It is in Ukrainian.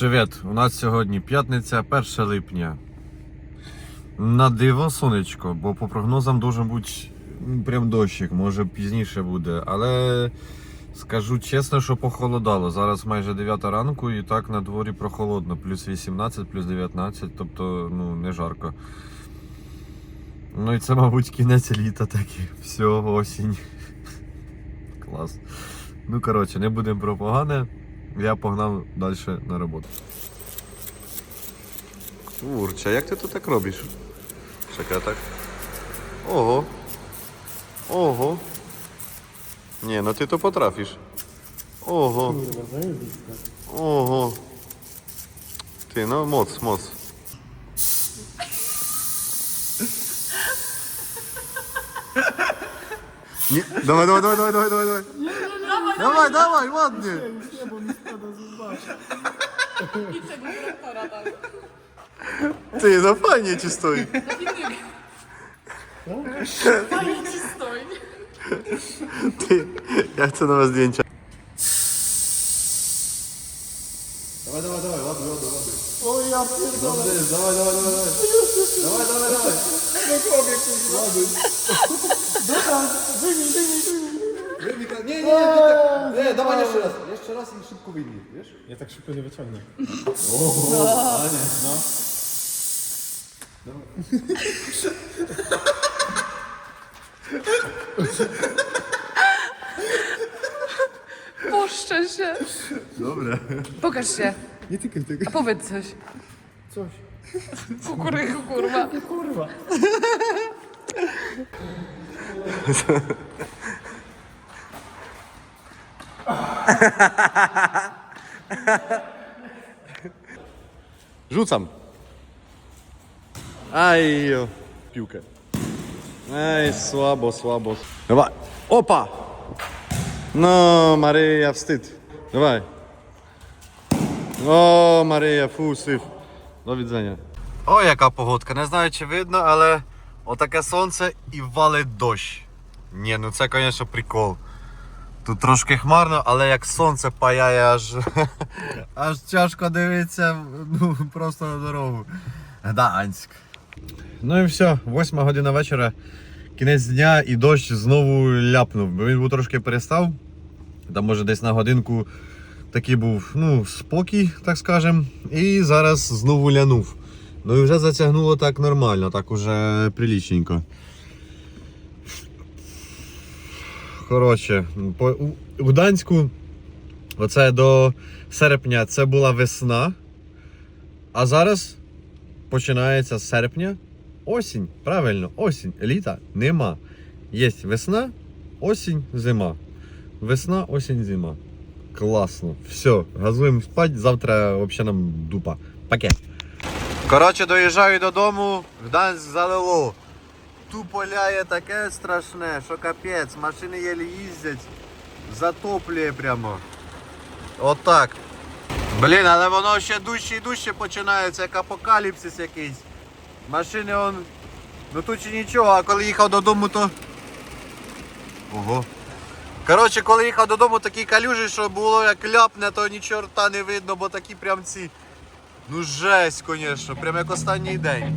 Привіт! У нас сьогодні п'ятниця, 1 липня. На диво сонечко, бо по прогнозам дуже бути прям дощик, може пізніше буде. Але скажу чесно, що похолодало. Зараз майже 9 ранку і так на дворі прохолодно. Плюс 18, плюс 19, тобто ну, не жарко. Ну і це, мабуть, кінець літа такий. Все, осінь. Клас. Ну, коротше, не будемо про погане. Я погнав далі на роботу. Курча, як ти тут так робиш? Чекай так. Ого. Ого. Ні, ну ти то потрафиш. Ого. Ого. Ти, ну моц, моц. Ні, давай, давай, давай, давай, давай, давай, давай. Давай, давай, ładnie. I tego dyrektora tam. Ty, no fajnie ci stoi. Fajnie ci stoi. Ty, ja chcę nowe zdjęcia. Dawaj, dawaj, dawaj, ładuj, ładuj, ładuj. O ja pierdolę. Dobrze jest, dawaj, dawaj, dawaj, dawaj. Dawaj, dawaj, dawaj. No głowie, kurwa. Ładuj. Wyjmij, wyjmij, wyjmij. Wyjmij, ka- nie, nie, nie, nie, nie, dawaj jeszcze raz. Jeszcze raz i szybko wyjmij, wiesz? Ja tak szybko nie wyciągnę. Panie, no. Puszczę się. Dobra. Pokaż się. Nie tykaj tego. A powiedz coś. Coś. Kukuryku, kurwa. Kurwa. Rzucam. Aj, jo. Piłkę. Ej, słabo, słabo. Dawaj. Opa! No, Maryja, wstyd. Dawaj. O, Maryja, fu, syf. Do widzenia. O, jaka pogodka. Не знаю, чи видно, але отаке сонце і валить дощ. Ні, ну це, звісно, прикол. Тут трошки хмарно, але як сонце паяє аж, аж тяжко дивитися ну, просто на дорогу. Гданськ. Ну і все, восьма година вечора, кінець дня і дощ знову ляпнув. Бо він був трошки перестав. Там може десь на годинку такий був ну, спокій, так скажем. І зараз знову лянув. Ну і вже затягнуло так нормально, так уже прилічненько. Коротше, по, у, Гданську оце до серпня це була весна. А зараз починається серпня. Осінь. Правильно, осінь. Літа нема. Є весна, осінь, зима. Весна, осінь, зима. Класно. Все, газуємо спать, завтра взагалі нам дупа. Пакет. Коротше, доїжджаю додому, Гданськ залило. Тупо ляє таке страшне, що капець, машини єлі їздять, затоплює прямо. Отак. Блін, але воно ще дужче і дужче починається, як апокаліпсис якийсь. Машини он. Ну тут ще нічого, а коли їхав додому, то. Ого. Коротше, коли їхав додому, такі калюжі, що було як ляпне, то ні чорта не видно, бо такі прям ці. Ну жесть, звісно, прям як останній день.